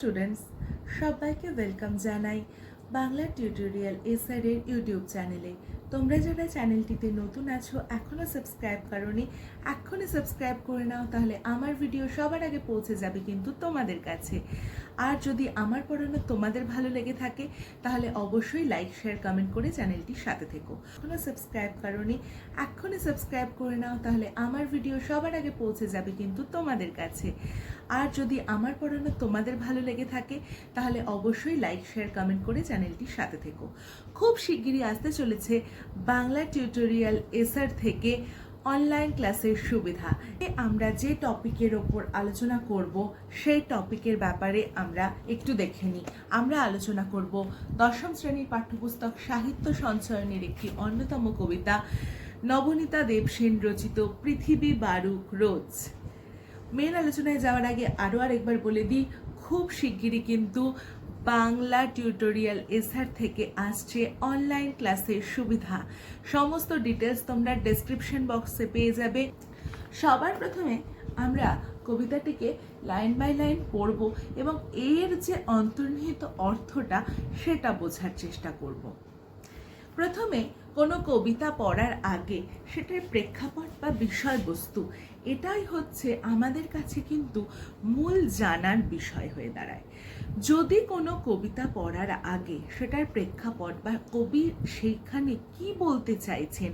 Students সবাইকে welcome জানাই Bangla tutorial এসআরের ইউটিউব চ্যানেলে। তোমরা যারা চ্যানেলটিতে নতুন আছো এখনও সাবস্ক্রাইব করনি, এক্ষুনি সাবস্ক্রাইব করে নাও, তাহলে আমার ভিডিও সবার আগে পৌঁছে যাবে কিন্তু তোমাদের কাছে। আর যদি আমার পড়ানো তোমাদের ভালো লেগে থাকে, তাহলে অবশ্যই লাইক শেয়ার কমেন্ট করে চ্যানেলটির সাথে থেকো। এখনও সাবস্ক্রাইব করনি এখনই সাবস্ক্রাইব করে নাও, তাহলে আমার ভিডিও সবার আগে পৌঁছে যাবে কিন্তু তোমাদের কাছে। আর যদি আমার পড়ানো তোমাদের ভালো লেগে থাকে, তাহলে অবশ্যই লাইক শেয়ার কমেন্ট করে চ্যানেলটির সাথে থেকো। খুব শিগগিরই আসতে চলেছে বাংলা টিউটোরিয়াল এসআর থেকে অনলাইন ক্লাসের সুবিধা। আমরা যে টপিকের ওপর আলোচনা করব, সেই টপিকের ব্যাপারে আমরা একটু দেখে নিই। আমরা আলোচনা করব দশম শ্রেণির পাঠ্যপুস্তক সাহিত্য সঞ্চয়নের একটি অন্যতম কবিতা, নবনীতা দেবসেন রচিত পৃথিবী বারুক রোজ। মেন আলোচনায় যাওয়ার আগে আরও আরেকবার বলে দিই, খুব শিগগিরই কিন্তু বাংলা টিউটোরিয়াল এসআর থেকে আসছে অনলাইন ক্লাসের সুবিধা। সমস্ত ডিটেলস তোমরা ডেসক্রিপশন বক্সে পেয়ে যাবে। সবার প্রথমে আমরা কবিতাটিকে লাইন বাই লাইন পড়ব এবং এর যে অন্তর্নিহিত অর্থটা সেটা বোঝার চেষ্টা করব। প্রথমে কোনো কবিতা পড়ার আগে সেটার প্রেক্ষাপট বা বিষয়বস্তু, এটাই হচ্ছে আমাদের কাছে কিন্তু মূল জানার বিষয় হয়ে দাঁড়ায়। যদি কোনো কবিতা পড়ার আগে সেটার প্রেক্ষাপট বা কবি সেইখানে কি বলতে চাইছেন,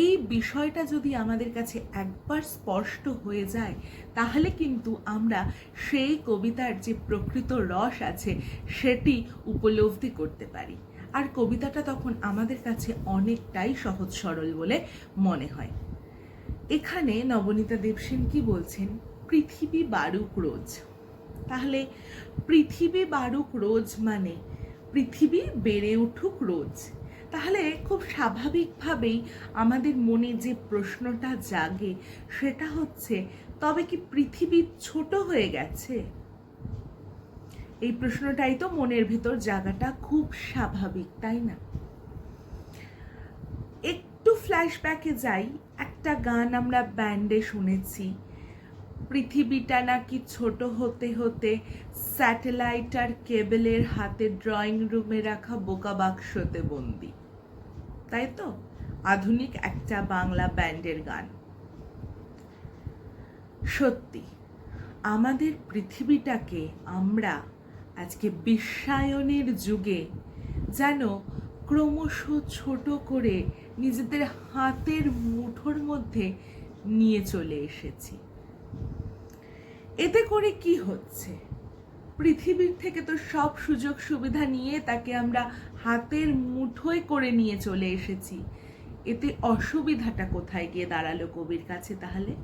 এই বিষয়টা যদি আমাদের কাছে একবার স্পষ্ট হয়ে যায়, তাহলে কিন্তু আমরা সেই কবিতার যে প্রকৃত রস আছে, সেটি উপলব্ধি করতে পারি। আর কবিতাটা তখন আমাদের কাছে অনেকটাই সহজ সরল বলে মনে হয়। এখানে নবনীতা দেবসেন কি বলছেন? পৃথিবী বারুক রোজ। তাহলে পৃথিবী বারুক রোজ মানে পৃথিবী বেড়ে উঠুক রোজ। তাহলে খুব স্বাভাবিকভাবেই আমাদের মনে যে প্রশ্নটা জাগে সেটা হচ্ছে, তবে কি পৃথিবী ছোট হয়ে গেছে? এই প্রশ্নটাই তো মনের ভেতর জায়গাটা খুব স্বাভাবিক, তাই না? একটু ফ্ল্যাশব্যাকে যাই, একটা গান আমরা ব্যান্ডে শুনেছি। পৃথিবীটা নাকি ছোট হতে হতে স্যাটেলাইট আর কেবেলের হাতে ড্রয়িং রুমে রাখা বোকা বাক্সতে বন্দি। তাই তো? আধুনিক একটা বাংলা ব্যান্ডের গান। সত্যি, আমাদের পৃথিবীটাকে আমরা আজকে বিশ্বায়নের যুগে যেন ক্রমশ ছোট করে নিজেদের হাতের মুঠোর মধ্যে নিয়ে চলে এসেছি। এতে করে কি হচ্ছে? পৃথিবীর থেকে তো সব সুযোগ সুবিধা নিয়ে তাকে আমরা হাতের মুঠোয় করে নিয়ে চলে এসেছি। এতে অসুবিধাটা কোথায় গিয়ে দাঁড়াল কবির কাছে তাহলে?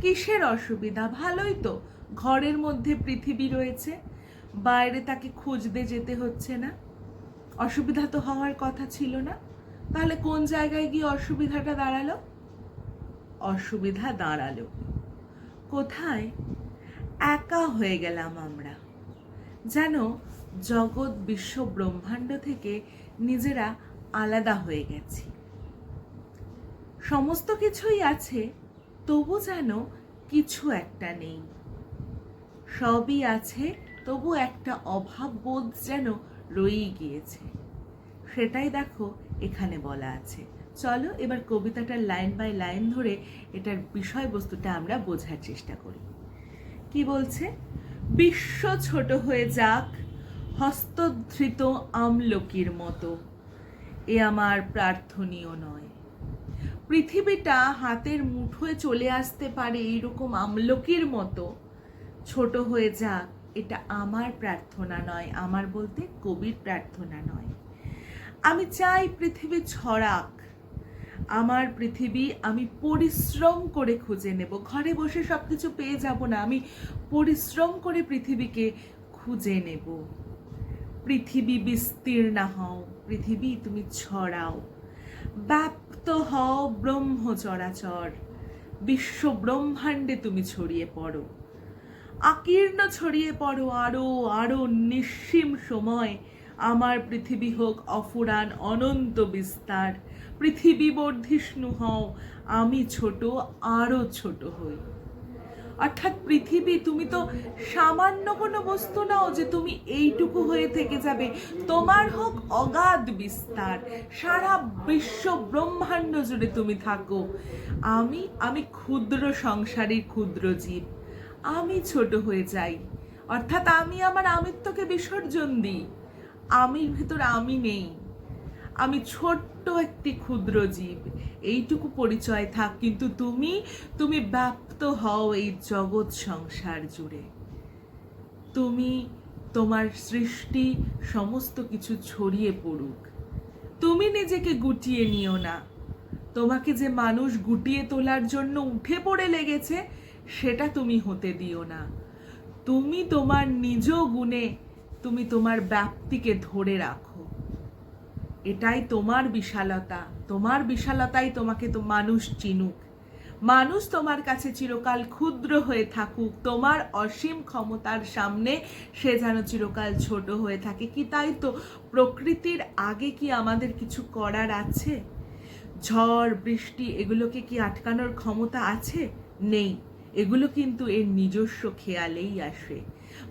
কিসের অসুবিধা? ভালোই তো। ঘরের মধ্যে পৃথিবী রয়েছে। বাইরে তাকে খুঁজতে যেতে হচ্ছে না। অসুবিধা তো হওয়ার কথা ছিল না। তাহলে কোন জায়গায় গিয়ে অসুবিধাটা দাঁড়াল? অসুবিধা দাঁড়াল। কোথায়? একা হয়ে গেলাম আমরা। যেন জগৎ বিশ্ব ব্রহ্মাণ্ড থেকে নিজেরা আলাদা হয়ে গেছি। সমস্ত কিছুই আছে, তবু যেন কিছু একটা নেই। সবই আছে তবু একটা অভাব বোধ যেন রয়েই গিয়েছে। সেটাই দেখো এখানে বলা আছে। চলো এবার কবিতাটার লাইন বাই লাইন ধরে এটার বিষয়বস্তুটা আমরা বোঝার চেষ্টা করি। কি বলছে? বিশ্ব ছোট হয়ে যাক হস্তধৃত আমলকির মতো। এ আমার প্রার্থনীয় নয়। পৃথিবীটা হাতের মুঠোয় চলে আসতে পারে এইরকম আমলকির মতো। ছোট হয়ে যাক এটা আমার প্রার্থনা নয়, আমার বলতে কবির প্রার্থনা নয়। আমি চাই পৃথিবী ছড়াক, আমার পৃথিবী আমি পরিশ্রম করে খুঁজে নেব। ঘরে বসে সব কিছু পেয়ে যাব না, আমি পরিশ্রম করে পৃথিবীকে খুঁজে নেব। পৃথিবী বিস্তীর্ণ হও, পৃথিবী তুমি ছড়াও। ব্যাপ্ত হও ব্রহ্ম চরাচর বিশ্ব ব্রহ্মাণ্ডে তুমি ছড়িয়ে পড়ো। আকীর্ণ ছড়িয়ে পড়ো আরও আরও নিঃসীম সময়। আমার পৃথিবী হোক অফুরান অনন্ত বিস্তার। পৃথিবী বর্ধিষ্ণু হও, আমি ছোট, আরও ছোট হই। অর্থাৎ পৃথিবী, তুমি তো সামান্য কোনো বস্তু নাও যে তুমি এইটুকু হয়ে থেকে যাবে। তোমার হোক অগাধ বিস্তার, সারা বিশ্ব ব্রহ্মাণ্ড জুড়ে তুমি থাকো। আমি আমি ক্ষুদ্র সংসারী ক্ষুদ্র জীব। আমি ছোট হয়ে যাই। অর্থাৎ আমি আমার আমিত্বকে বিসর্জন দিই। আমির ভেতর আমি নেই। আমি ছোট্ট একটি ক্ষুদ্র জীব। এইটুকু পরিচয় থাক, কিন্তু তুমি তুমি ব্যাপ্ত হও এই জগৎ সংসার জুড়ে। তুমি, তোমার সৃষ্টি সমস্ত কিছু ছড়িয়ে পড়ুক। তুমি নিজেকে গুটিয়ে নিও না। তোমাকে যে মানুষ গুটিয়ে তোলার জন্য উঠে পড়ে লেগেছে সেটা তুমি হতে দিও না। তুমি তোমার নিজ গুণে তুমি তোমার ব্যাপ্তিকে ধরে রাখো। এটাই তোমার বিশালতা। তোমার বিশালতাই তোমাকে তো মানুষ চিনুক। মানুষ তোমার কাছে চিরকাল ক্ষুদ্র হয়ে থাকুক। তোমার অসীম ক্ষমতার সামনে সে যেন চিরকাল ছোট হয়ে থাকে। কি তাই তো? প্রকৃতির আগে কি আমাদের কিছু করার আছে? ঝড়, বৃষ্টি, এগুলোকে কি আটকানোর ক্ষমতা আছে? নেই। এগুলো কিন্তু এর নিজস্ব খেয়ালেই আসে।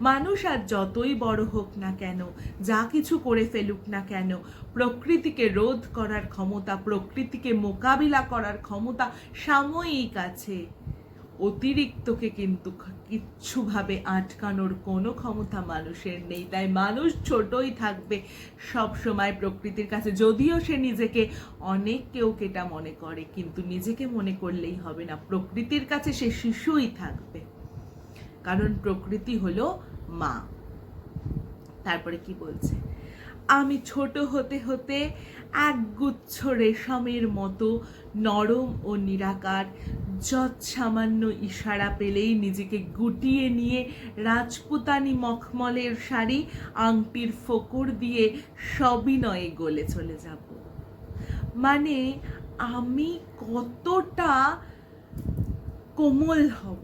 মানুষ আর যতই বড় হোক না কেন, যা কিছু করে ফেলুক না কেন, প্রকৃতিকে রোধ করার ক্ষমতা, প্রকৃতিকে মোকাবিলা করার ক্ষমতা সাময়িক আছে। অতিরিক্তকে কিন্তু কিচ্ছুভাবে আটকানোর কোনো ক্ষমতা মানুষের নেই। তাই মানুষ ছোটই থাকবে সব সময় প্রকৃতির কাছে। যদিও সে নিজেকে অনেক কেউ কেটা মনে করে, কিন্তু নিজেকে মনে করলেই হবে না। প্রকৃতির কাছে সে শিশুই থাকবে। কারণ প্রকৃতি হলো মা। তারপরে কি বলছে? আমি ছোট হতে হতে একগুচ্ছ রেশমের মতো নরম ও নিরাকার যৎ সামান্য ইশারা পেলেই নিজেকে গুটিয়ে নিয়ে রাজপুতানি মখমলের শাড়ি আংটির ফোকর দিয়ে সবিনয়ে গলে চলে যাব। মানে আমি কতটা কোমল হব,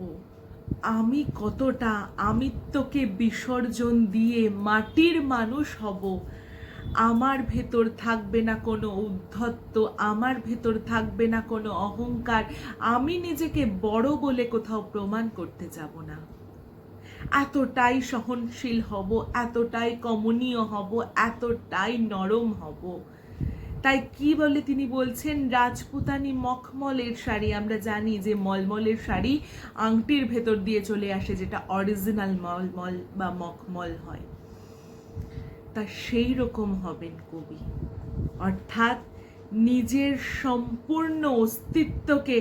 আমি কতটা আমিত্বকে বিসর্জন দিয়ে মাটির মানুষ হব আমার ভেতর থাকবে না কোনো উদ্ধত্ত, আমার ভেতর থাকবে না কোনো অহংকার। আমি নিজেকে বড় বলে কোথাও প্রমাণ করতে যাব না। এতটাই সহনশীল হব, এতটাই কমনীয় হব, এতটাই নরম হব। তাই কি বলে তিনি বলছেন, রাজপুতানি মখমলের শাড়ি। আমরা জানি যে মলমলের শাড়ি আংটির ভেতর দিয়ে চলে আসে, যেটা অরিজিনাল মলমল বা মখমল হয়। তা সেই রকম হবেন কবি। অর্থাৎ নিজের সম্পূর্ণ অস্তিত্বকে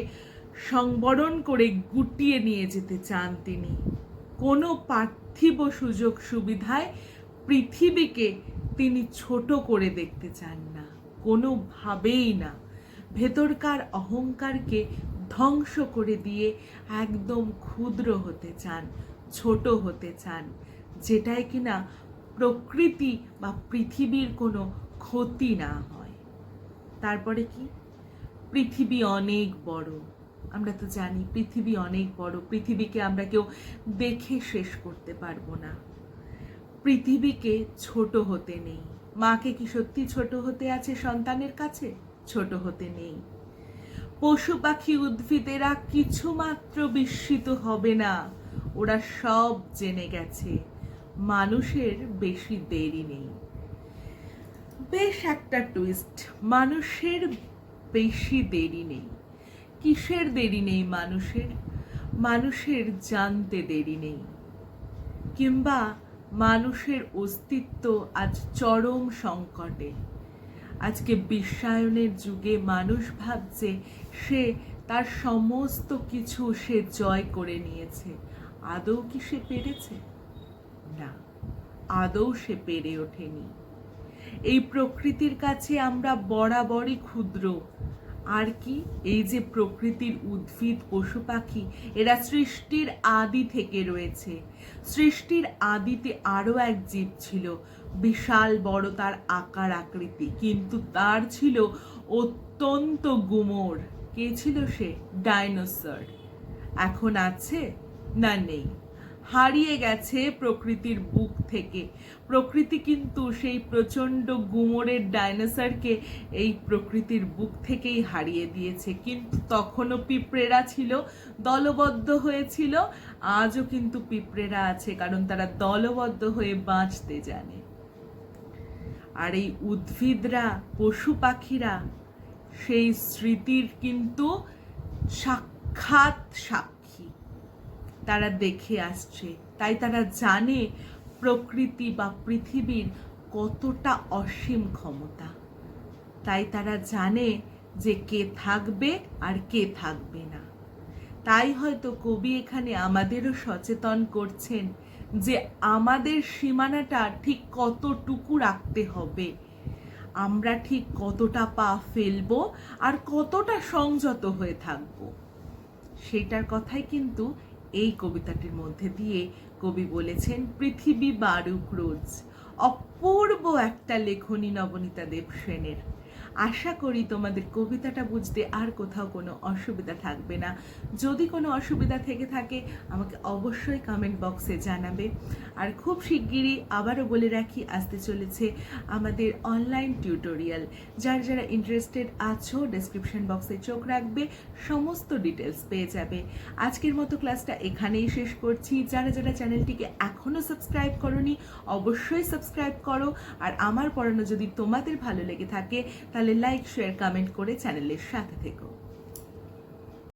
সংবরণ করে গুটিয়ে নিয়ে যেতে চান তিনি। কোনো পার্থিব সুযোগ সুবিধায় পৃথিবীকে তিনি ছোট করে দেখতে চান না, কোনোভাবেই না। ভেতরকার অহংকারকে ধ্বংস করে দিয়ে একদম ক্ষুদ্র হতে চান, ছোট হতে চান, যেটাই কিনা প্রকৃতি বা পৃথিবীর কোনো ক্ষতি না হয়। তারপরে কি? পৃথিবী অনেক বড়। আমরা তো জানি পৃথিবী অনেক বড়। পৃথিবীকে আমরা কেউ দেখে শেষ করতে পারব না। পৃথিবীকে ছোট হতে নেই। মাকে কি সত্যি ছোট হতে আছে সন্তানের কাছে? ছোট হতে নেই। পশু পাখি উদ্ভিদেরা কিছুমাত্র বিস্মিত হবে না। ওরা সব জেনে গেছে। মানুষের বেশি দেরি নেই। বেশ একটা টুইস্ট মানুষের বেশি দেরি নেই। কিসের দেরি নেই মানুষের? মানুষের জানতে দেরি নেই। কিংবা মানুষের অস্তিত্ব আজ চরম সংকটে। আজকে বিশ্বায়নের যুগে মানুষ ভাবছে, সে তার সমস্ত কিছু সে জয় করে নিয়েছে। আদৌ কি সে পেরেছে? না, আদৌ সে পেরে ওঠেনি। এই প্রকৃতির কাছে আমরা বরাবরই ক্ষুদ্র। আর কি, এই যে প্রকৃতির উদ্ভিদ, পশু পাখি, এরা সৃষ্টির আদি থেকে রয়েছে। সৃষ্টির আদিতে আরও এক জীব ছিল, বিশাল বড় তার আকার আকৃতি, কিন্তু তার ছিল অত্যন্ত গুমোর। কে ছিল সে? ডাইনোসর। এখন আছে না নেই? হারিয়ে গেছে প্রকৃতির বুক থেকে। প্রকৃতি কিন্তু সেই প্রচণ্ড গুমোরের ডাইনোসরকে এই প্রকৃতির বুক থেকেই হারিয়ে দিয়েছে। কিন্তু তখনও পিঁপড়েরা ছিল, দলবদ্ধ হয়েছিল, আজও কিন্তু পিঁপড়েরা আছে, কারণ তারা দলবদ্ধ হয়ে বাঁচতে জানে। আর এই উদ্ভিদরা, পশু পাখিরা, সেই স্মৃতির কিন্তু সাক্ষাৎ সাক্ষী তারা দেখে আসছে। তাই তারা জানে প্রকৃতি বা পৃথিবীর কতটা অসীম ক্ষমতা। তাই তারা জানে যে কে থাকবে আর কে থাকবে না। তাই হয়তো কবি এখানে আমাদেরও সচেতন করছেন যে আমাদের সীমানাটা ঠিক কতটুকু রাখতে হবে। আমরা ঠিক কতটা পা ফেলব আর কতটা সংযত হয়ে থাকব। সেটার কথাই কিন্তু এই কবিতাটির মধ্যে দিয়ে কবি বলেছেন, পৃথিবী বারুক রোজ। অপূর্ব একটা লেখনী নবনীতা দেব সেনের। আশা করি তোমাদের কবিতাটা বুঝতে আর কোথাও কোনো অসুবিধা থাকবে না। যদি কোনো অসুবিধা থেকে থাকে, আমাকে অবশ্যই কমেন্ট বক্সে জানাবে। আর খুব শিগগিরই আবারও বলে রাখি, আসতে চলেছে আমাদের অনলাইন টিউটোরিয়াল যার যারা ইন্টারেস্টেড আছো ডেসক্রিপশন বক্সে চোখ রাখবে, সমস্ত ডিটেলস পেয়ে যাবে। আজকের মতো ক্লাসটা এখানেই শেষ করছি। যারা যারা চ্যানেলটিকে এখনও সাবস্ক্রাইব করনি, অবশ্যই সাবস্ক্রাইব করো। আর আমার পড়ানো যদি তোমাদের ভালো লেগে থাকে তাহলে লাইক শেয়ার কমেন্ট করে চ্যানেলের সাথে থেকো।